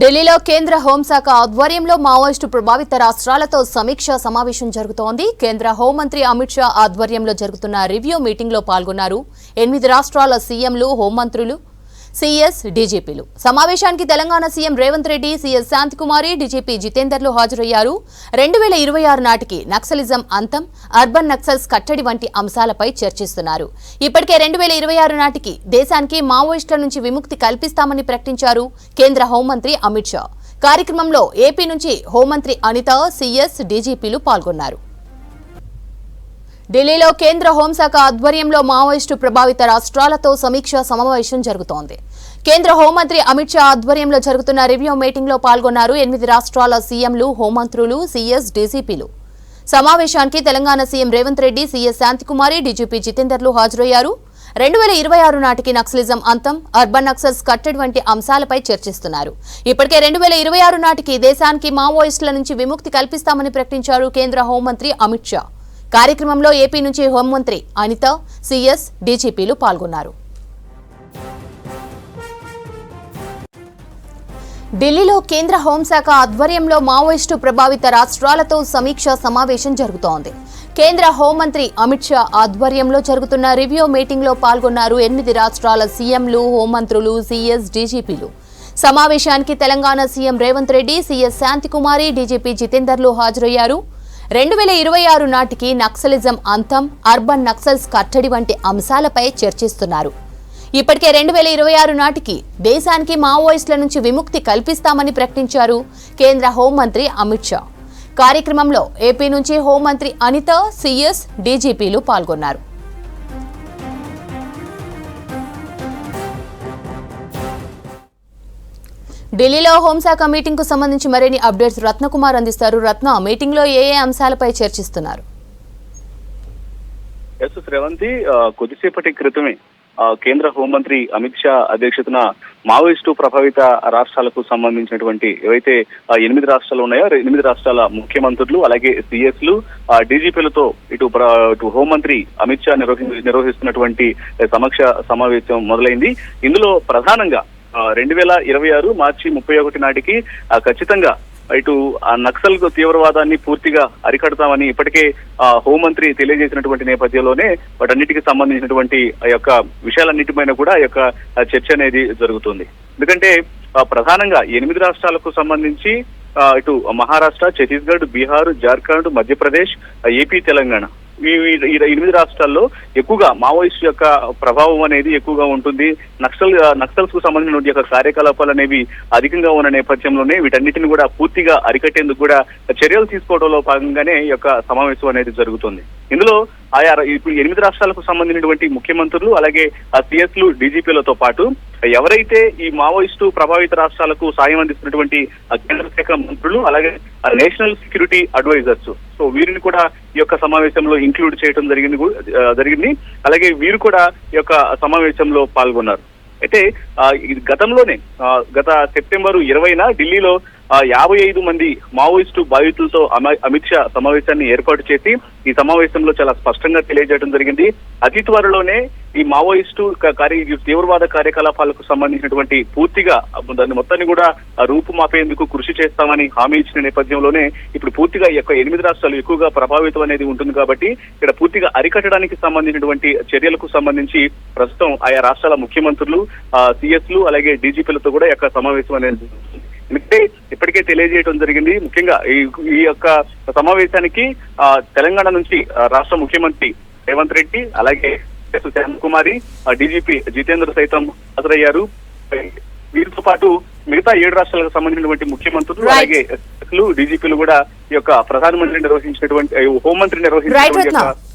ఢిల్లీలో కేంద్ర హోంశాఖ ఆధ్వర్యంలో మావోయిస్టు ప్రభావిత రాష్ట్రాలతో సమీక్ష సమావేశం జరుగుతోంది. కేంద్ర హోంమంత్రి అమిత్ షా ఆధ్వర్యంలో జరుగుతున్న రివ్యూ మీటింగ్లో పాల్గొన్నారు. ఎనిమిది రాష్ట్రాల సీఎంలు హోంమంత్రులు సీఎస్ డీజీపీలు. సమావేశానికి Telangana CM Revanth Reddy CS Shanthi Kumari DGP జితేందర్లు హాజరయ్యారు. రెండు వేల ఇరవై ఆరు నాటికి నక్సలిజం అంతం అర్బన్ నక్సల్స్ కట్టడి వంటి అంశాలపై చర్చిస్తున్నారు. ఇప్పటికే రెండు వేల ఇరవై ఆరు నాటికి దేశానికి మావోయిస్టుల నుంచి విముక్తి కల్పిస్తామని ప్రకటించారు కేంద్ర హోంమంత్రి అమిత్ షా. కార్యక్రమంలో ఏపీ నుంచి హోంమంత్రి అనిత సీఎస్ డీజీపీలు పాల్గొన్నారు. ఢిల్లీలో కేంద్ర హోంశాఖ ఆధ్వర్యంలో మావోయిస్టు ప్రభావిత రాష్ట్రాలతో సమీక్ష సమావేశం జరుగుతోంది. కేంద్ర హోంమంత్రి అమిత్ షా ఆధ్వర్యంలో జరుగుతున్న రివ్యూ మీటింగ్లో పాల్గొన్నారు ఎనిమిది రాష్ట్రాల సీఎంలు హోంమంత్రులు సీఎస్ డీసీపీలు. సమావేశానికి Telangana CM Revanth Reddy CS Shanthi Kumari DGP జితేందర్లు హాజరయ్యారు. రెండు వేల ఇరవై ఆరు నాటికి నక్సలిజం అంతం అర్బన్ నక్సల్స్ కట్టడి వంటి అంశాలపై చర్చిస్తున్నారు. ఇప్పటికే రెండు వేల ఇరవై ఆరు నాటికి దేశానికి మావోయిస్టుల నుంచి విముక్తి కల్పిస్తామని ప్రకటించారు కేంద్ర హోంమంత్రి అమిత్ షా. కార్యక్రమంలో ఏపీ నుంచి హోంమంత్రి అనిత సీఎస్ డీజీపీలు పాల్గొన్నారు. ఢిల్లీలో కేంద్ర హోంశాఖ ఆధ్వర్యంలో మావోయిస్టు ప్రభావిత రాష్ట్రాలతో సమీక్ష సమావేశం జరుగుతోంది. కేంద్ర హోంమంత్రి అమిత్ షా ఆధ్వర్యంలో జరుగుతున్న రివ్యూ మీటింగ్లో పాల్గొన్నారు ఎనిమిది రాష్ట్రాల సీఎంలు హోంమంత్రులు సీఎస్ డీజీపీలు. సమావేశానికి Telangana CM Revanth Reddy CS Shanthi Kumari DGP జితేందర్లు హాజరయ్యారు. రెండు వేల ఇరవై ఆరు నాటికి నక్సలిజం అంతం అర్బన్ నక్సల్స్ కట్టడి వంటి అంశాలపై చర్చిస్తున్నారు. ఇప్పటికే రెండు వేల ఇరవై ఆరు నాటికి దేశానికి మావోయిస్టుల నుంచి విముక్తి కల్పిస్తామని ప్రకటించారు కేంద్ర హోంమంత్రి అమిత్ షా. కార్యక్రమంలో ఏపీ నుంచి హోంమంత్రి అనిత సీఎస్ డీజీపీలు పాల్గొన్నారు. ఢిల్లీలో హోంశాఖ మీటింగ్కు సంబంధించి మరిన్ని అప్డేట్స్ రత్నకుమార్ అందిస్తారు. రత్న మీటింగ్లో ఏ ఏ అంశాలపై చర్చిస్తున్నారు? ఎస్ శ్రవంతి కొద్దిసేపటి క్రితమే కేంద్ర హోంమంత్రి అమిత్ షా అధ్యక్షతన మావోయిస్టు ప్రభావిత రాష్ట్రాలకు సంబంధించినటువంటి ఏవైతే ఎనిమిది రాష్ట్రాలు ఉన్నాయో ఎనిమిది రాష్ట్రాల ముఖ్యమంత్రులు అలాగే సిఎస్లు డీజీపీలతో ఇటు ఇటు హోంమంత్రి అమిత్ షా నిర్వహి నిర్వహిస్తున్నటువంటి సమక్ష సమావేశం మొదలైంది. ఇందులో ప్రధానంగా రెండు వేల ఇరవై ఆరు మార్చి ముప్పై ఒకటి నాటికి ఖచ్చితంగా ఇటు ఆ నక్సల్ తీవ్రవాదాన్ని పూర్తిగా అరికడతామని ఇప్పటికే ఆ హోంమంత్రి తెలియజేసినటువంటి నేపథ్యంలోనే వాటన్నిటికి సంబంధించినటువంటి ఆ యొక్క విషయాలన్నిటిపైన కూడా ఆ యొక్క చర్చ అనేది జరుగుతుంది. ఎందుకంటే ఆ, ప్రధానంగా ఎనిమిది రాష్ట్రాలకు సంబంధించి ఇటు మహారాష్ట్ర ఛత్తీస్గఢ్ బీహార్ జార్ఖండ్ మధ్యప్రదేశ్ ఏపీ తెలంగాణ. ఎనిమిది రాష్ట్రాల్లో ఎక్కువగా మావోయిస్ట్ యొక్క ప్రభావం అనేది ఎక్కువగా ఉంటుంది. నక్సల్ నక్సల్స్కు సంబంధించిన యొక్క కార్యకలాపాలు అనేవి అధికంగా ఉన్న నేపథ్యంలోనే వీటన్నిటిని కూడా పూర్తిగా అరికట్టేందుకు కూడా చర్యలు తీసుకోవడంలో భాగంగానే ఈ యొక్క సమావేశం అనేది జరుగుతుంది. ఇందులో ఆయా ఇప్పుడు ఎనిమిది రాష్ట్రాలకు సంబంధించినటువంటి ముఖ్యమంత్రులు అలాగే ఆ సిఎస్లు డీజీపీలతో పాటు ఎవరైతే ఈ మావోయిస్టు ప్రభావిత రాష్ట్రాలకు సాయం అందిస్తున్నటువంటి కేంద్ర శాఖ మంత్రులు అలాగే ఆ నేషనల్ సెక్యూరిటీ అడ్వైజర్స్ సో వీరిని కూడా ఈ యొక్క సమావేశంలో ఇంక్లూడ్ చేయడం జరిగింది జరిగింది. అలాగే వీరు కూడా ఈ యొక్క సమావేశంలో పాల్గొన్నారు. అయితే ఆ, ఇది గతంలోనే ఆ, గత సెప్టెంబర్ ఇరవైన ఢిల్లీలో యాభై ఐదు మంది మావోయిస్టు బాధితులతో అమ- అమిత్ షా సమావేశాన్ని ఏర్పాటు చేసి ఈ సమావేశంలో చాలా స్పష్టంగా తెలియజేయడం జరిగింది. అతి త్వరలోనే ఈ మావోయిస్టు కార్య తీవ్రవాద కార్యకలాపాలకు సంబంధించినటువంటి పూర్తిగా దాన్ని మొత్తాన్ని కూడా రూపుమాపేందుకు కృషి చేస్తామని హామీ ఇచ్చిన నేపథ్యంలోనే ఇప్పుడు పూర్తిగా ఈ యొక్క ఎనిమిది రాష్ట్రాలు ఎక్కువగా ప్రభావితం అనేది ఉంటుంది కాబట్టి ఇక్కడ పూర్తిగా అరికట్టడానికి సంబంధించినటువంటి చర్యలకు సంబంధించి ప్రస్తుతం ఆయా రాష్ట్రాల ముఖ్యమంత్రులు సిఎస్లు అలాగే డీజీపీలతో కూడా యొక్క సమావేశం అనేది ఎందుకంటే ఇప్పటికే తెలియజేయడం జరిగింది. ముఖ్యంగా ఈ ఈ యొక్క సమావేశానికి ఆ, తెలంగాణ నుంచి రాష్ట్ర ముఖ్యమంత్రి రేవంత్ రెడ్డి అలాగే ఎస్ శాంతకుమారి డీజీపీ జితేంద్ర సైతం హాజరయ్యారు. వీరితో పాటు మిగతా ఏడు రాష్ట్రాలకు సంబంధించినటువంటి ముఖ్యమంత్రులు. అలాగే డీజీపీలు కూడా ఈ యొక్క ప్రధానమంత్రి నిర్వహించినటువంటి హోంమంత్రి నిర్వహించినటువంటి